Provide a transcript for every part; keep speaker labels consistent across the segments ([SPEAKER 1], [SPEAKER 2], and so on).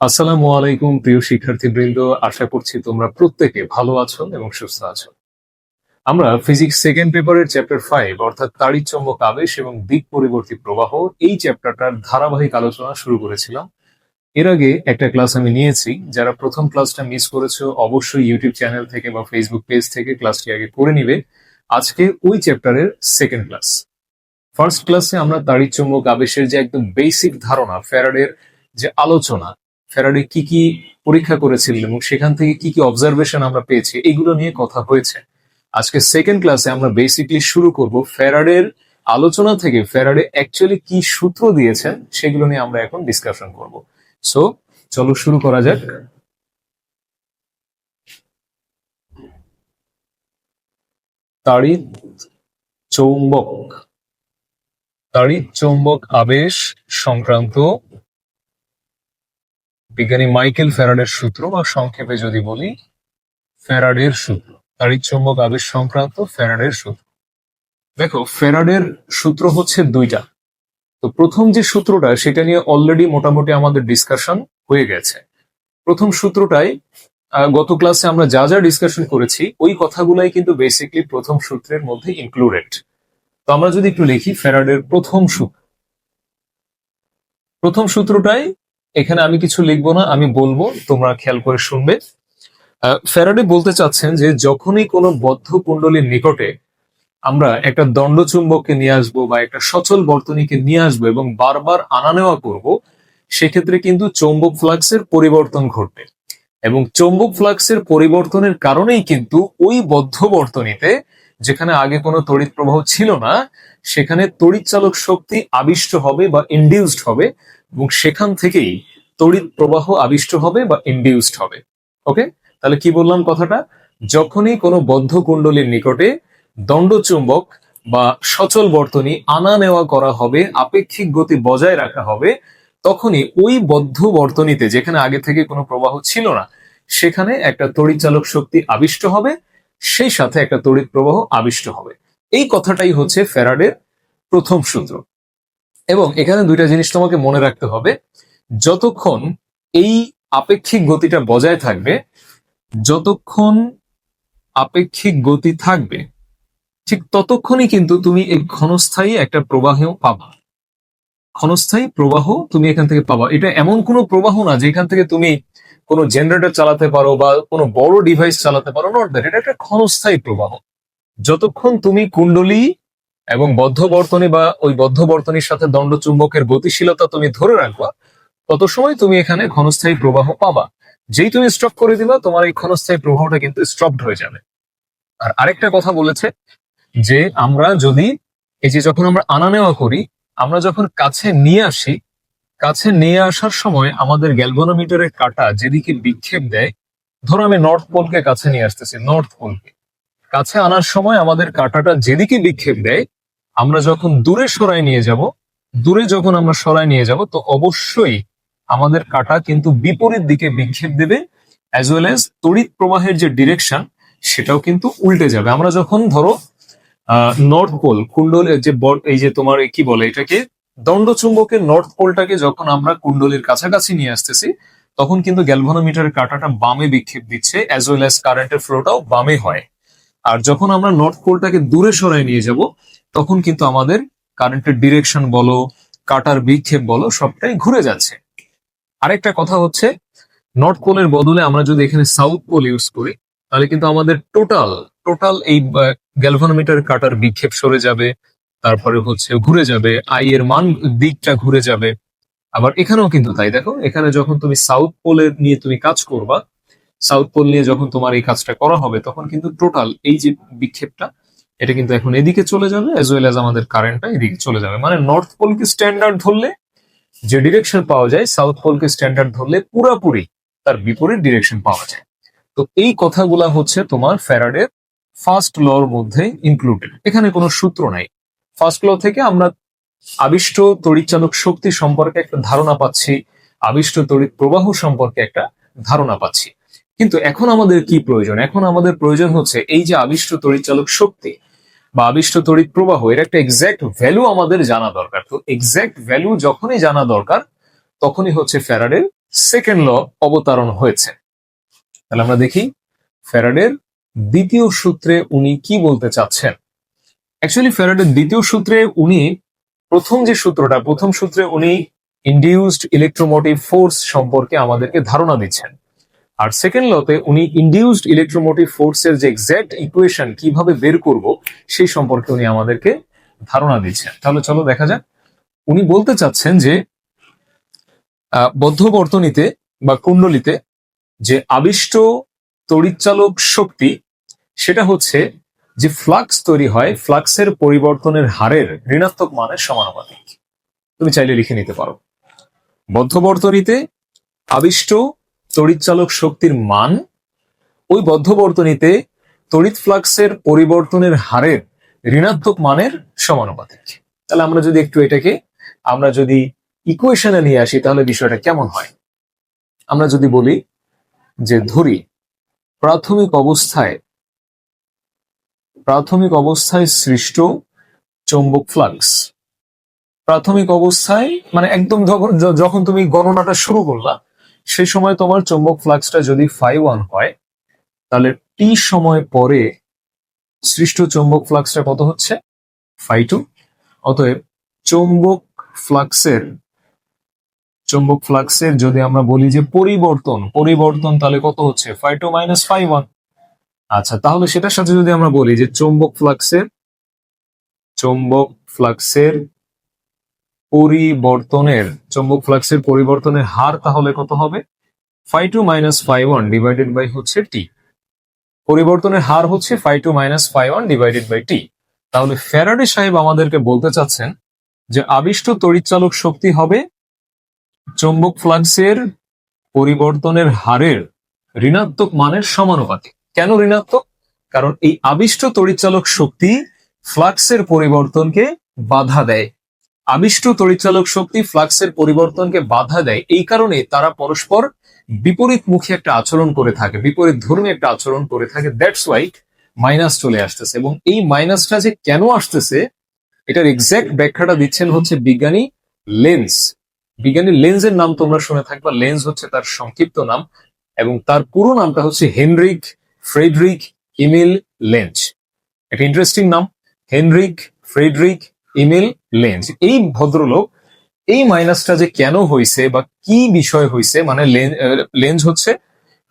[SPEAKER 1] আসসালামু আলাইকুম, প্রিয় শিক্ষার্থীবৃন্দ। আশা করছি তোমরা প্রত্যেকে ভালো আছো এবং সুস্থ আছো। আমরা ফিজিক্স সেকেন্ড পেপারের চ্যাপ্টার ফাইভ অর্থাৎ তাড়িৎ চম্বক আবেশ এবং দিক পরিবর্তী প্রবাহ, এই চ্যাপ্টারটার ধারাবাহিক আলোচনা শুরু করেছিলাম। এর আগে একটা ক্লাস আমি নিয়েছি। যারা প্রথম ক্লাসটা মিস করেছ, অবশ্যই ইউটিউব চ্যানেল থেকে বা ফেসবুক পেজ থেকে ক্লাসটি আগে করে নিবে। আজকে ওই চ্যাপ্টারের সেকেন্ড ক্লাস ফার্স্ট ক্লাসে আমরা তাড়িৎ চম্বক আবেশের যে একদম বেসিক ধারণা ফ্যারাডের যে আলোচনা ফ্যারাডে কি কি পরীক্ষা করেছিলেন এবং সেখান থেকে কি কি অবজারভেশন আমরা পেয়েছি, এগুলো নিয়ে কথা হয়েছে। আজকে সেকেন্ড ক্লাসে আমরা বেসিকলি শুরু করব ফ্যারাডের আলোচনা থেকে ফ্যারাডে অ্যাকচুয়ালি কি সূত্র দিয়েছেন সেগুলো নিয়ে আমরা এখন ডিসকাশন করব। সো চলো শুরু করা যাক। তাড়িৎ চৌম্বক তাড়িৎ চৌম্বক আবেশ সংক্রান্ত বিজ্ঞানী মাইকেল ফ্যারাডের সূত্র বা সংক্ষেপে যদি বলি ফ্যারাডের সূত্র তাড়িৎ চৌম্বক আবেশ সংক্রান্ত ফ্যারাডের সূত্র। দেখো ফ্যারাডের সূত্র হচ্ছে দুইটা। তো প্রথম যে সূত্রটা, সেটা নিয়ে অলরেডি মোটামুটি আমাদের ডিসকাশন হয়ে গেছে। প্রথম সূত্রটাই গত ক্লাসে আমরা যা যা ডিসকাশন করেছি, ওই কথাগুলাই কিন্তু বেসিকলি প্রথম সূত্রের মধ্যে ইনক্লুডেড তো আমরা যদি একটু লিখি ফ্যারাডের প্রথম সূত্র। প্রথম সূত্রটাই এখানে আমি কিছু লিখব না আমি বলব তোমরা খেয়াল করে শুনবে। আহ, ফ্যারাডে বলতে চাচ্ছেন যে যখনই কোনো বদ্ধ কুণ্ডলীর নিকটে আমরা একটা দণ্ড দণ্ডচুম্বককে নিয়ে আসব বা একটা সচল বর্তনীকে নিয়ে আসব এবং বারবার আনা নেওয়া করব সেক্ষেত্রে কিন্তু চৌম্বক ফ্লাক্সের পরিবর্তন ঘটবে। এবং চৌম্বক ফ্লাক্সের পরিবর্তনের কারণেই কিন্তু ওই বদ্ধ বর্তনীতে যেখানে আগে কোনো তড়িৎ প্রবাহ ছিল না সেখানে তড়িৎ চালক শক্তি আবিষ্ট হবে বা ইন্ডিউসড হবে এবং সেখান থেকেই তড়িৎ প্রবাহ আবিষ্ট হবে বা ইন্ডিউসড হবে। ওকে তাহলে কি বললাম কথাটা? যখনই কোনো বদ্ধ কুণ্ডলীর নিকটে দণ্ডচুম্বক বা সচল বর্তনী আনা নেওয়া করা হবে, আপেক্ষিক গতি বজায় রাখা হবে, তখনই ওই বদ্ধ বর্তনীতে, যেখানে আগে থেকে কোনো প্রবাহ ছিল না, সেখানে একটা তড়িৎ চালক শক্তি আবিষ্ট হবে, সেই সাথে একটা তড়িৎ প্রবাহ আবিষ্ট হবে। এই কথাটাই হচ্ছে ফ্যারাডের প্রথম সূত্র। এবং এখানে দুইটা জিনিস তোমাকে মনে রাখতে হবে। যতক্ষণ এই আপেক্ষিক গতিটা বজায় থাকবে, যতক্ষণ আপেক্ষিক গতি থাকবে, ঠিক ততক্ষণই কিন্তু তুমি এই ক্ষণস্থায়ী একটা প্রবাহ পাবা। ক্ষণস্থায়ী প্রবাহ তুমি এখান থেকে পাবা। এটা এমন কোনো প্রবাহ না যেখান থেকে তুমি কোনো জেনারেটর চালাতে পারো বা কোনো বড় ডিভাইস চালাতে পারো নট দ্যাট এটা একটা ক্ষণস্থায়ী প্রবাহ। যতক্ষণ তুমি কুণ্ডলী এবং বদ্ধ বর্তনী বা ওই বদ্ধ বর্তনীর সাথে দণ্ড চুম্বকের গতিশীলতা তুমি ধরে রাখবা, তত সময় তুমি এখানে ক্ষণস্থায়ী প্রবাহ পাবা। যেই তুমি স্টপ করে দিবা, তোমার এই ক্ষণস্থায়ী প্রবাহটা কিন্তু স্টপড হয়ে যাবে। আর আরেকটা কথা বলেছে যে আমরা যদি এই যে যখন আমরা আনা নেওয়া করি, আমরা যখন কাছে নিয়ে আসি, কাছে নিয়ে আসার সময় আমাদের গ্যালভানোমিটারের কাটা যেদিকে বিক্ষেপ দেয়, ধরো আমি নর্থ পোলকে কাছে নিয়ে আসতেছি নর্থ পোলকে কাছে আনার সময় আমাদের কাটাটা যেদিকে বিক্ষেপ দেয় আমরা যখন দূরে সরাই নিয়ে যাব, দূরে যখন আমরা সরাই নিয়ে যাব, তো অবশ্যই আমাদের কাটা কিন্তু বিপরীত দিকে বিক্ষেপ দেবে অ্যাজ ওয়েল অ্যাজ তড়িৎ প্রবাহের যে ডিরেকশন সেটাও কিন্তু উল্টে যাবে। আমরা যখন ধরো নর্থ পোল কুণ্ডল যে এই যে তোমার কি বলে এটাকে দণ্ডচুম্বকের নর্থ পোলটাকে যখন আমরা কুণ্ডলীর কাছাকাছি নিয়ে আসতেছি, তখন কিন্তু গ্যালভানোমিটারের কাঁটাটা বামে বিক্ষেপ দিচ্ছে অ্যাজ ওয়েল অ্যাজ কারেন্টের ফ্লোটাও বামে হয়। আর যখন আমরা নর্থ পোলটাকে দূরে সরাই নিয়ে যাব তখন কিন্তু আমাদের কারেন্টের ডিরেকশন বলো কাটার বিক্ষেপ বলো, সবটাই ঘুরে যাচ্ছে। আরেকটা কথা হচ্ছে নর্থ পোলের বদলে আমরা যদি এখানে সাউথ পোল ইউজ করি, তাহলে কিন্তু আমাদের টোটাল টোটাল এই গ্যালভানোমিটার কাটার বিক্ষেপ সরে যাবে, তারপরে হচ্ছে ঘুরে যাবে আই এর মান দিকটা ঘুরে যাবে। আবার এখানেও কিন্তু তাই, দেখো, এখানে যখন তুমি সাউথ পোলের নিয়ে তুমি কাজ করবা সাউথ পোল নিয়ে যখন তোমার এই কাজটা করা হবে, তখন কিন্তু টোটাল এই যে বিক্ষেপটা এটা কিন্তু এখন এদিকে চলে যাবে অ্যাজ ওয়েল অ্যাজ আমাদের কারেন্টটা এদিকে চলে যাবে। মানে নর্থ পোলকে স্ট্যান্ডার্ড ধরলে যে ডিরেকশন পাওয়া যায় সাউথ পোলকে স্ট্যান্ডার্ড ধরলে পুরাপুরি তার বিপরীত ডিরেকশন পাওয়া যায়। তো এই কথাগুলা হচ্ছে তোমার ফ্যারাডের ফার্স্ট লর মধ্যে ইনক্লুডেড এখানে কোনো সূত্র নাই। ফার্স্ট ল থেকে আমরা আবিষ্ট তড়িৎচালক শক্তি সম্পর্কে একটা ধারণা পাচ্ছি, আবিষ্ট তড়িৎ প্রবাহ সম্পর্কে একটা ধারণা পাচ্ছি। কিন্তু এখন আমাদের কি প্রয়োজন? এখন আমাদের প্রয়োজন হচ্ছে এই যে আবিষ্ট তড়িৎচালক শক্তি বা আবিষ্ট তড়িৎ প্রবাহ, এর একটা এক্সাক্ট ভ্যালু আমাদের জানা দরকার। তো এক্সাক্ট ভ্যালু যখনই জানা দরকার, তখনই হচ্ছে ফ্যারাডের সেকেন্ড ল অবতারণ হয়েছে। তাহলে আমরা দেখি, ফ্যারাডের দ্বিতীয় সূত্রে উনি কি বলতে চাচ্ছেন? অ্যাকচুয়ালি ফ্যারাডের দ্বিতীয় সূত্রে উনি প্রথম যে সূত্রটা, প্রথম সূত্রে উনি ইন্ডিউসড ইলেকট্রোমোটিভ ফোর্স সম্পর্কে আমাদেরকে ধারণা দিচ্ছেন। আর সেকেন্ড লতে উনি ইন্ডিউসড ইলেকট্রোমোটিভ ফোর্সের যে এক্স্যাক্ট ইকুয়েশন কীভাবে বের করব, সেই সম্পর্কে উনি আমাদেরকে ধারণা দিচ্ছেন। তাহলে চলো দেখা যাক। উনি বলতে চাচ্ছেন যে বদ্ধ বর্তনীতে বা কুণ্ডলিতে যে আবিষ্ট তড়িৎচালক শক্তি, সেটা হচ্ছে যে ফ্লাক্স তৈরি হয় ফ্লাক্সের পরিবর্তনের হারের ঋণাত্মক মানের সমানুপাতিক। তুমি চাইলে লিখে নিতে পারো। বদ্ধ বর্তনীতে আবিষ্ট তড়িৎচালক শক্তির মান, ওই বদ্ধ বর্তনীতে তড়িৎ ফ্লাক্সের পরিবর্তনের হারের ঋণাত্মক মানের সমানুপাতিক। তাহলে আমরা যদি একটু এটাকে, আমরা যদি ইকুয়েশনে নিয়ে আসি, তাহলে বিষয়টা কেমন হয়? আমরা যদি বলি যে ধরি, প্রাথমিক অবস্থায় প্রাথমিক অবস্থায় সৃষ্ট চৌম্বক ফ্লাক্স। প্রাথমিক অবস্থায় মানে একদম যখন তুমি গণনাটা শুরু করলা সেই সময় তোমার চৌম্বক ফ্লাক্সটা যদি ফাই ওয়ান হয়, তাহলে টি সময় পরে সৃষ্ট চৌম্বক ফ্লাক্সটা কত হচ্ছে? ফাই টু অতএব চৌম্বক ফ্লাক্সের চৌম্বক ফ্লাক্সের যদি আমরা বলি যে পরিবর্তন পরিবর্তন তাহলে কত হচ্ছে? Phi two minus phi one আচ্ছা তাহলে সেটার সাথে যদি আমরা বলি যে চৌম্বক ফ্লাক্সের চৌম্বক ফ্লাক্সের পরিবর্তনের চৌম্বক ফ্লাক্সের পরিবর্তনের হার তাহলে কত হবে? Phi two minus phi one divided by হচ্ছে টি পরিবর্তনের হার হচ্ছে phi two minus phi one divided by t তাহলে ফ্যারাডে সাহেব আমাদেরকে বলতে চাচ্ছেন যে আবিষ্ট তড়িৎচালক শক্তি হবে চৌম্বক ফ্লাক্সের পরিবর্তনের হারের ঋণাত্মক মানের সমানুপাতিক। কেন ঋণাত্মক? কারণ এই আবিষ্ট তড়িৎচালক শক্তি ফ্লাক্সের পরিবর্তনকে বাধা দেয়। আবিষ্ট তড়িৎচালক শক্তি ফ্লাক্সের পরিবর্তনকে বাধা দেয়। এই কারণে তারা পরস্পর বিপরীত বিপরীতমুখী একটা আচরণ করে থাকে, বিপরীত ধর্মী একটা আচরণ করে থাকে। দ্যাটস ওয়াই মাইনাস চলে আসতেছে এবং এই মাইনাসটা যে কেন আসতেছে, এটার এক্সাক্ট ব্যাখ্যাটা দিচ্ছেন হচ্ছে বিজ্ঞানী লেন্স বিজ্ঞানী লেন্সের নাম তোমরা শুনে থাকবা। লেন্স হচ্ছে তার সংক্ষিপ্ত নাম এবং তার পুরো নামটা হচ্ছে হেনরিক ফ্রেডরিক ইমিল লেন্স একটা ইন্টারেস্টিং নাম। Heinrich Friedrich Emil Lenz. এই ভদ্রলোক এই মাইনাসটা যে কেন হয়েছে বা কি বিষয় হয়েছে মানে লেন্স হচ্ছে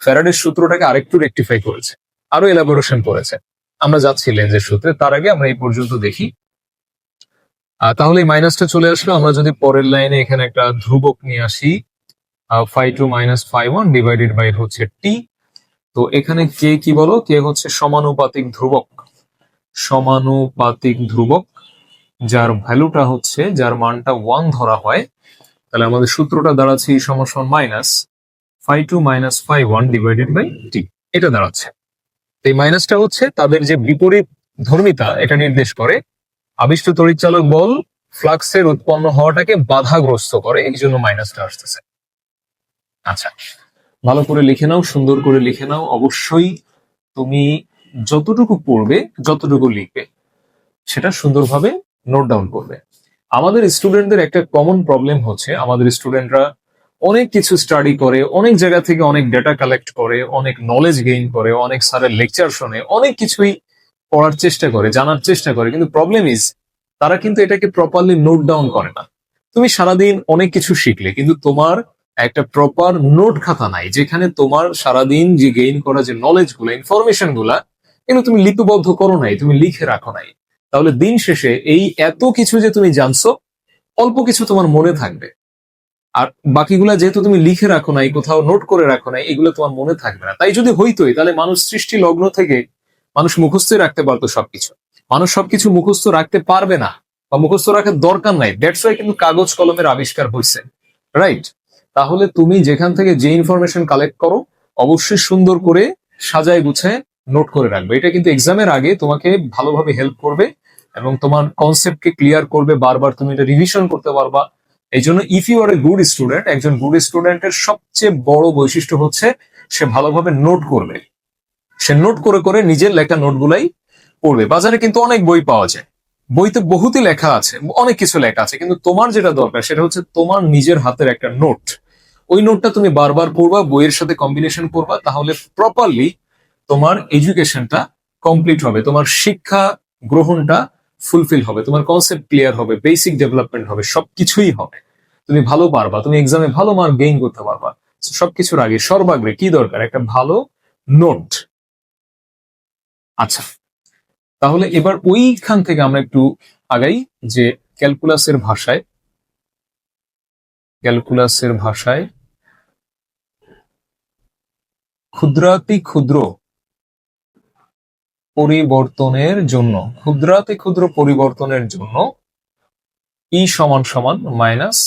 [SPEAKER 1] ফ্যারাডের সূত্রটাকে আরেকটু রেকটিফাই করেছে, আরও এলাবোরেশন করেছে। আমরা যাচ্ছি লেন্সের সূত্রে, তার আগে আমরা এই পর্যন্ত দেখি। তাহলে এই মাইনাসটা চলে আসলো, আমরা যদি পরের লাইনে এখানে একটা ধ্রুবক নিয়ে আসি five two minus five one divided by হচ্ছে টি তো এখানে কে কি বলো? কে হচ্ছে সমানুপাতিক ধ্রুবক? সমানুপাতিক ধ্রুবক যার ভ্যালুটা হচ্ছে, যার মানটা ওয়ান ধরা হয়, তাহলে আমাদের সূত্রটা দাঁড়াচ্ছে এই সমস্যা minus five two minus five one divided by t এটা দাঁড়াচ্ছে। এই মাইনাসটা হচ্ছে তাদের যে বিপরীত ধর্মিতা, এটা নির্দেশ করে, আবিষ্ট তড়িৎচালক বল ফ্লাক্সের উৎপন্ন হওয়াটাকে বাধাগ্রস্ত করে, এই জন্য মাইনাসটা আসতেছে। আচ্ছা ভালো করে লিখে নাও, সুন্দর করে লিখে নাও। অবশ্যই তুমি যতটুকু পড়বে, যতটুকু লিখবে, সেটা সুন্দরভাবে নোট ডাউন করবে। আমাদের স্টুডেন্টদের একটা কমন প্রবলেম হচ্ছে, আমাদের স্টুডেন্টরা অনেক কিছু স্টাডি করে, অনেক জায়গা থেকে অনেক ডেটা কালেক্ট করে, অনেক নলেজ গেইন করে, অনেক স্যারের লেকচার শোনে, অনেক কিছুই পড়ার চেষ্টা করে, জানার চেষ্টা করে। কিন্তু প্রবলেম ইজ তারা কিন্তু এটাকে প্রপারলি নোট ডাউন করে না। তুমি সারাদিন অনেক কিছু শিখলে, কিন্তু তোমার একটা প্রপার নোট খাতা নাই, যেখানে তোমার সারাদিন যে গেইন করা যে নলেজগুলো ইনফরমেশনগুলা, এগুলো তুমি লিপিবদ্ধ করো নাই, তুমি লিখে রাখো নাই। তাহলে দিন শেষে এই এত কিছু যে তুমি জানছো, অল্প কিছু তোমার মনে থাকবে। আর বাকিগুলা যেহেতু তুমি লিখে রাখো নাই, কোথাও নোট করে রাখো নাই, এগুলো তোমার মনে থাকবে না। তাই যদি হইতোই, তাহলে মানুষ সৃষ্টি লগ্ন থেকে মানুষ মুখস্থ রাখতে পারতো সবকিছু। মানুষ সবকিছু মুখস্থ রাখতে পারবে না বা মুখস্থ রাখার দরকার নাই। দ্যাটস ওয়াই কিন্তু কাগজ কলমের আবিষ্কার হয়েছে রাইট তাহলে তুমি যেখান থেকে যে ইনফরমেশন কালেক্ট করো, অবশ্যই সুন্দর করে সাজায় গুছায় নোট করে রাখবে। এটা কিন্তু এক্সামের আগে তোমাকে ভালোভাবে হেল্প করবে এবং তোমার কনসেপ্টকে ক্লিয়ার করবে, বারবার তুমি এটা রিভিশন করতে পারবা। এই জন্য if you are a good student একজন গুড স্টুডেন্টের সবচেয়ে বড় বৈশিষ্ট্য হচ্ছে সে ভালোভাবে নোট করবে। সে নোট করে করে নিজের লেখা নোটগুলাই পড়বে। বাজারে কিন্তু অনেক বই পাওয়া যায়। বইতে বহুতই লেখা আছে, অনেক কিছু লেখা আছে, কিন্তু তোমার যেটা দরকার সেটা হচ্ছে তোমার নিজের হাতের একটা নোট ওই নোটটা তুমি বারবার পড়বা, বইয়ের সাথে কম্বিনেশন করবা, তাহলে প্রপারলি তোমার এডুকেশনটা কমপ্লিট হবে, তোমার শিক্ষা গ্রহণটা ফুলফিল হবে, তোমার কনসেপ্ট ক্লিয়ার হবে বেসিক ডেভেলপমেন্ট হবে, সবকিছুই হবে। তুমি ভালো পারবা, তুমি এক্সামে ভালো মার্ক গেইন করতে পারবা। সবকিছুর আগে সর্বাগ্রে কি দরকার? একটা ভালো নোট আচ্ছা তাহলে এবার ওইখান থেকে আমরা একটু আগাই যে ক্যালকুলাসের ভাষায় ক্যালকুলাসের ভাষায় ক্ষুদ্রাতি ক্ষুদ্র পরিবর্তনের জন্য, ক্ষুদ্রাতি ক্ষুদ্র পরিবর্তনের জন্য ই সমান সমান মাইনাস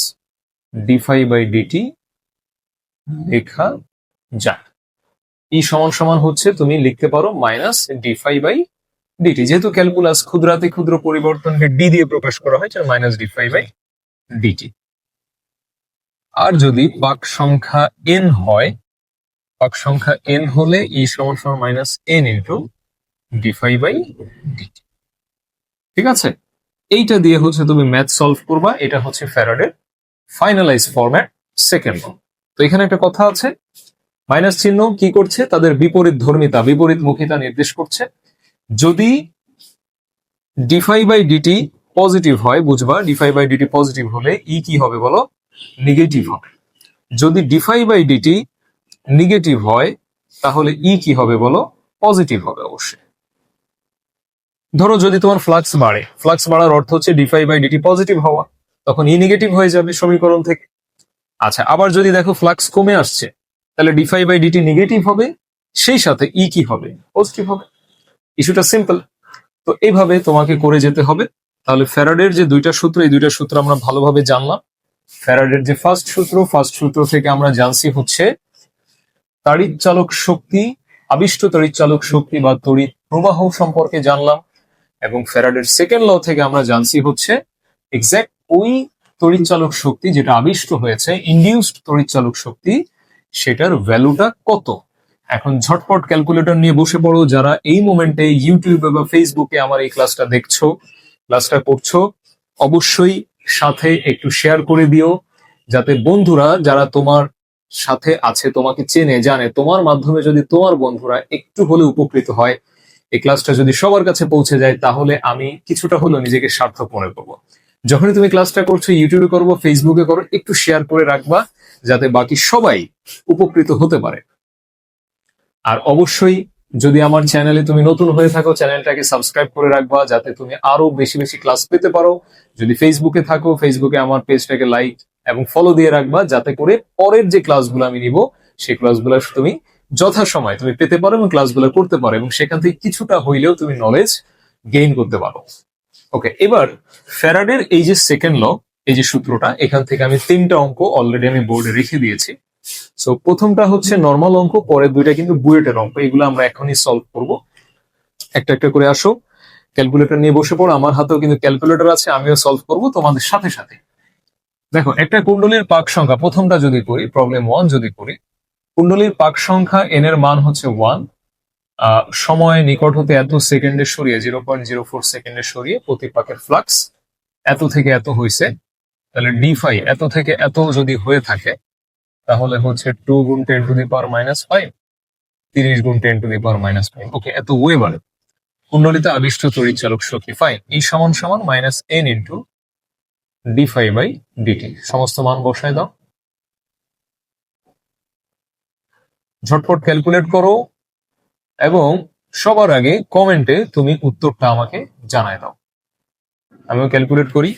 [SPEAKER 1] ডিফাই বাই ডিটি লেখা যায় ই সমান সমান হচ্ছে তুমি লিখতে পারো minus d phi by dt যেহেতু ক্যালকুলাস ক্ষুদ্রাতি ক্ষুদ্র পরিবর্তনকে ডি দিয়ে প্রকাশ করা হয় minus d phi by dt আর যদি পাক সংখ্যা এন হয় পাক সংখ্যা এন হলে ই সমান সমান minus N into d phi by dt ঠিক আছে? এইটা দিয়ে হচ্ছে তুমি ম্যাথ সলভ করবা, এটা হচ্ছে ফ্যারাডের ফাইনালাইজ ফরম্যাট সেকেন্ড তো এখানে একটা কথা আছে মাইনাস চিহ্ন কি করছে? তাদের বিপরীত ধর্মিতা, বিপরীত মুখিতা নির্দেশ করছে। যদি ডিফাই বাই ডিটি পজিটিভ হয়, বুঝবা ডিফাই বাই ডিটি পজিটিভ হলে ই কি হবে বলো? নেগেটিভ হবে। যদি ডিফাই বাই ডিটি নেগেটিভ হয়, তাহলে ই কি হবে বলো? পজিটিভ হবে অবশ্যই। ধরো যদি তোমার ফ্লাক্স বাড়ে ফ্লাক্স বাড়ার অর্থ হচ্ছে ডিফাই বাই ডিটি পজিটিভ হওয়া, তখন ই নেগেটিভ হয়ে যাবে সমীকরণ থেকে। আচ্ছা আবার যদি দেখো ফ্লাক্স কমে আসছে, তাহলে ডিফাই বাই ডিটি নেগেটিভ হবে, সেই সাথে ই কি হবে? পজিটিভ হবে। ইস্যুটা সিম্পল তো এইভাবে তোমাকে করে যেতে হবে। তাহলে ফ্যারাডের যে দুইটা সূত্র, এই দুইটা সূত্র আমরা ভালোভাবে জানলাম। ফ্যারাডের যে ফার্স্ট সূত্র ফার্স্ট সূত্র থেকে আমরা জানছি হচ্ছে তাড়িৎ চালক শক্তি, আবিষ্ট তড়িৎ চালক শক্তি বা তড়িৎ প্রবাহ সম্পর্কে জানলাম। এবং ফ্যারাডের সেকেন্ড ল থেকে আমরা জানছি হচ্ছে এক্স্যাক্ট ওই তড়িৎ চালক শক্তি যেটা আবিষ্ট হয়েছে ইন্ডিউসড তড়িৎ চালক শক্তি, সেটার ভ্যালুটা কত? এখন ঝটপট ক্যালকুলেটর নিয়ে বসে পড়ো, যারা এই মোমেন্টে ইউটিউবে বা ফেসবুকে আমার এই ক্লাসটা দেখছ ক্লাসটা করছ, অবশ্যই সাথে একটু শেয়ার করে দিও, যাতে বন্ধুরা যারা তোমার সাথে আছে, তোমাকে চেনে, জানে, তোমার মাধ্যমে যদি তোমার বন্ধুরা একটু হলে উপকৃত হয় এই ক্লাসটা যদি সবার কাছে পৌঁছে যায়, তাহলে আমি কিছুটা হলেও নিজেকে সার্থক মনে করব। যখনই তুমি ক্লাসটা করছ ইউটিউবে করব ফেসবুকে করো, একটু শেয়ার করে রাখবা, যাতে বাকি সবাই উপকৃত হতে পারে। আর অবশ্যই যদি আমার চ্যানেলে তুমি নতুন হয়ে থাকো চ্যানেলটাকে সাবস্ক্রাইব করে রাখবা, যাতে তুমি আরও বেশি বেশি ক্লাস পেতে পারো। যদি ফেসবুকে থাকো ফেসবুকে আমার পেজটাকে লাইক এবং ফলো দিয়ে রাখবা, যাতে করে পরের যে ক্লাসগুলো আমি নিব, সেই ক্লাসগুলো তুমি যথাসময় তুমি পেতে পারো এবং ক্লাসগুলো করতে পারো এবং সেখান থেকে কিছুটা হইলেও তুমি নলেজ গেইন করতে পারো। ওকে এবার ফ্যারাডের এই যে সেকেন্ড ল এই যে সূত্রটা, এখান থেকে আমি তিনটা অঙ্ক অলরেডি আমি বোর্ডে রেখে দিয়েছি। সো প্রথমটা হচ্ছে নর্মাল অঙ্ক পরে দুইটা কিন্তু বুয়েটের অঙ্ক, এগুলো আমরা এখনই সলভ করব। একটা একটা করে আসো। ক্যালকুলেটর নিয়ে বসে পড়ো, আমার হাতেও কিন্তু ক্যালকুলেটর আছে, আমিও সলভ করব তোমাদের সাথে সাথে। দেখো, একটা কুণ্ডলীর পাক সংখ্যা, প্রথমটা যদি করি প্রবলেম ওয়ান যদি করি কুণ্ডলীর পাক সংখ্যা এন এর মান হচ্ছে ওয়ান সময় নিকট হতে এত সেকেন্ডে সরিয়ে জিরো পয়েন্ট জিরো ফোর সেকেন্ডে সরিয়ে প্রতি পাকের ফ্লাক্স এত থেকে এত হয়েছে তাহলে ডি ফাই এত থেকে এত যদি হয়ে থাকে, তাহলে হচ্ছে টু গুণ ten to the power minus five তিরিশ গুণ ten to the power minus five okay এত ওয়েবার কুণ্ডলিতে আবিষ্ট তড়িৎ চালক শক্তি ফাইন এই সমান সমান minus N into d five by dt সমস্ত মান বসায় দাও। ঝটপট ক্যালকুলেট করো এবং সবার আগে কমেন্টে তুমি উত্তরটা আমাকে জানায় দাও। আমিও ক্যালকুলেট করি।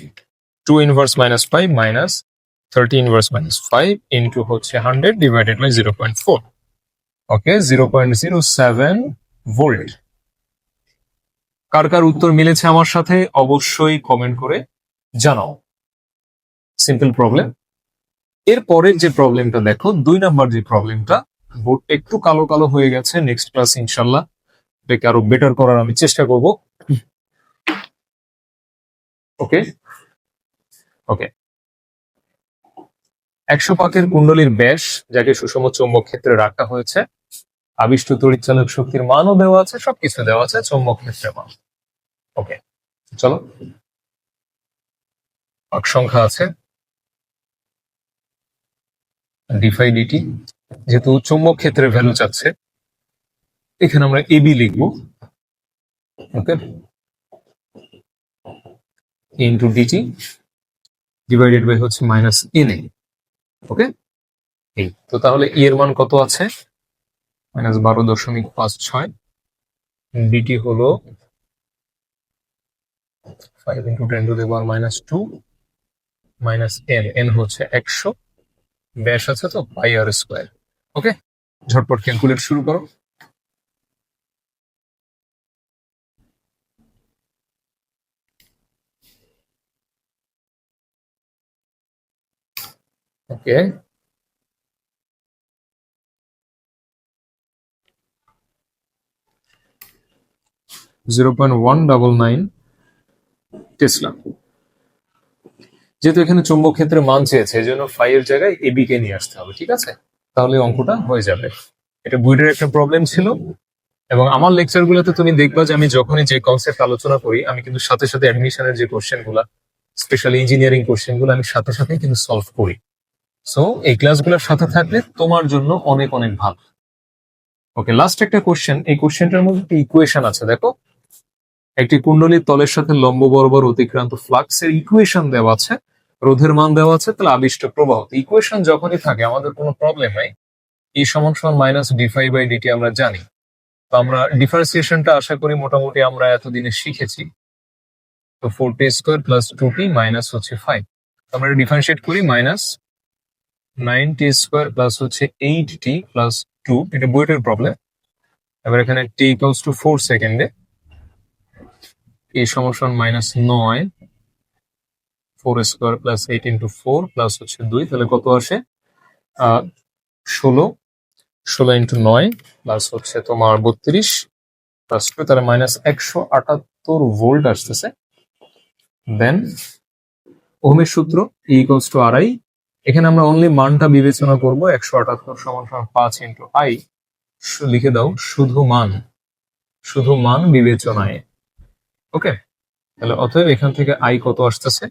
[SPEAKER 1] Two inverse minus five minus thirty inverse minus five into হচ্ছে hundred divided by zero point four okay zero point zero seven volt কার কার উত্তর মিলেছে আমার সাথে অবশ্যই কমেন্ট করে জানাও। সিম্পল প্রবলেম এর পরের যে প্রবলেমটা দেখো, দুই নাম্বার যে প্রবলেমটা বোর্ড একটু কালো কালো হয়ে গেছে নেক্সট ক্লাস ইনশাল্লাহ। এটাকে আরও বেটার করার আমি চেষ্টা করব। ওকে ওকে একশো পাকের কুণ্ডলীর ব্যাস, যাকে সুষম চৌম্বক ক্ষেত্রে রাখা হয়েছে। আবিষ্ট তড়িৎচালক শক্তির মানও দেওয়া আছে, সবকিছু দেওয়া আছে, চৌম্বক ক্ষেত্রে মান। ওকে চলো। পাক সংখ্যা আছে। ডিফাই ডিটি যেহেতু চুম্বক ক্ষেত্রে ভ্যালু চাচ্ছে, এখানে আমরা এবি লিখব। Okay into dt divided by হচ্ছে মাইনাস এন এ ওকে এই, তো তাহলে ই এর মান কত আছে? মাইনাস বারো দশমিক পাঁচ ছয়। ডিটি হলো five into ten to the power minus two minus N N হচ্ছে একশো। ব্যাস আছে তো পাই আর স্কোয়ার ওকে? ঝটপট ক্যালকুলেট শুরু করো। Okay. Zero point one double nine যেহেতু এখানে চুম্বক ক্ষেত্রে মান চেয়েছে, এই জন্য ফাই এর জায়গায় এবি কে নিয়ে আসতে হবে, ঠিক আছে? তাহলে অঙ্কটা হয়ে যাবে। এটা বুইডের একটা প্রবলেম ছিল। এবং আমার লেকচার গুলোতে তুমি দেখবা যে আমি যখনই যে কনসেপ্ট আলোচনা করি, আমি কিন্তু সাথে সাথে অ্যাডমিশনের যে কোশ্চেনগুলা স্পেশালি ইঞ্জিনিয়ারিং কোশ্চেনগুলো, আমি সাথে সাথে কিন্তু সলভ করি। সো এই ক্লাসগুলোর সাথে থাকলে তোমার জন্য অনেক অনেক ভালো। ওকে লাস্ট একটা কোশ্চেন এই কোশ্চেনটার মধ্যে একটা ইকুয়েশন আছে, দেখো। একটি কুণ্ডলীর তলের সাথে লম্ব বরাবর অতিক্রান্ত ফ্লাক্সের ইকুয়েশন দেওয়া আছে। রোধের মান দেওয়া আছে, তাহলে আবিষ্ট প্রবাহ। ইকুয়েশন যখনই থাকে, আমাদের কোনো প্রবলেম নাই। ই সমান সমান মাইনাস ডিফাই বাই ডিটি আমরা জানি। তো আমরা ডিফারেন্সিয়েশনটা আশা করি মোটামুটি আমরা এতদিনে শিখেছি। তো four t square plus two t minus হচ্ছে ফাইভ আমরা ডিফারেন্সিয়েট করি minus nine t square plus হচ্ছে এইট টি প্লাস টু এটা বইটের প্রবলেম এবার এখানে টি ইকুয়ালস টু ফোর সেকেন্ডে এই সমস্যা মাইনাস নয় four square plus eight into four plus হচ্ছে দুই, তাহলে কত আসে? ষোলো ষোলো ইন্টু নয় প্লাস হচ্ছে তোমার বত্রিশ প্লাস টু তাহলে মাইনাস একশো আটাত্তর ভোল্ট আসতেছে। দেন ওহমের সূত্র ইকুয়ালস টু আড়াই এখানে আমরা অনলি মানটা বিবেচনা করব, একশো আটাত্তর সমান সমান পাঁচ ইন্টু আই লিখে দাও, শুধু মান শুধু মান বিবেচনায়। ওকে তাহলে অতএব এখান থেকে আই কত আসতেছে?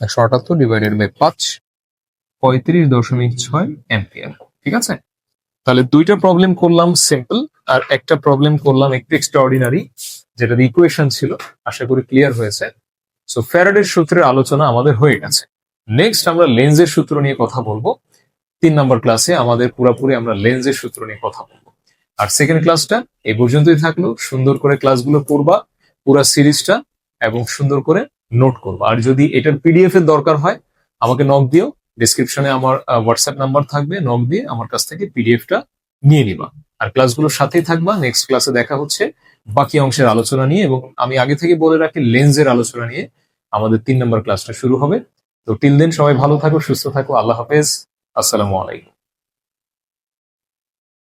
[SPEAKER 1] একশো আটাত্তর ডিভাইডেড বাই পাঁচ পঁয়ত্রিশ দশমিক ছয় অ্যাম্পিয়ার ঠিক আছে? তাহলে দুইটা প্রবলেম করলাম সিম্পল আর একটা প্রবলেম করলাম একটু এক্সট্রাঅর্ডিনারি যেটা ইকুয়েশন ছিল, আশা করি ক্লিয়ার হয়েছে। সো ফ্যারাডের সূত্রের আলোচনা আমাদের হয়ে গেছে। নেক্সট আমরা লেন্সের সূত্র নিয়ে কথা বলব। তিন নম্বর ক্লাসে আমাদের পুরাপুরি আমরা লেন্সের সূত্র নিয়ে কথা বলব। আর সেকেন্ড ক্লাসটা এই পর্যন্তই থাকল। সুন্দর করে ক্লাসগুলো করবা, পুরা সিরিজটা এবং সুন্দর করে নোট করবা। আর যদি এটার পিডিএফ এর দরকার হয়, আমাকে নক দিও। ডিসক্রিপশনে আমার হোয়াটসঅ্যাপ নাম্বার থাকবে নক দিয়ে আমার কাছ থেকে পিডিএফটা নিয়ে নিবা। আর ক্লাসগুলোর সাথেই থাকবা। নেক্সট ক্লাসে দেখা হচ্ছে বাকি অংশের আলোচনা নিয়ে এবং আমি আগে থেকে বলে রাখি লেন্সের আলোচনা নিয়ে আমাদের তিন নম্বর ক্লাসটা শুরু হবে। তো টিল দেন সবাই ভালো থাকো, সুস্থ থাকো। আল্লাহ হাফেজ। আসসালামু আলাইকুম।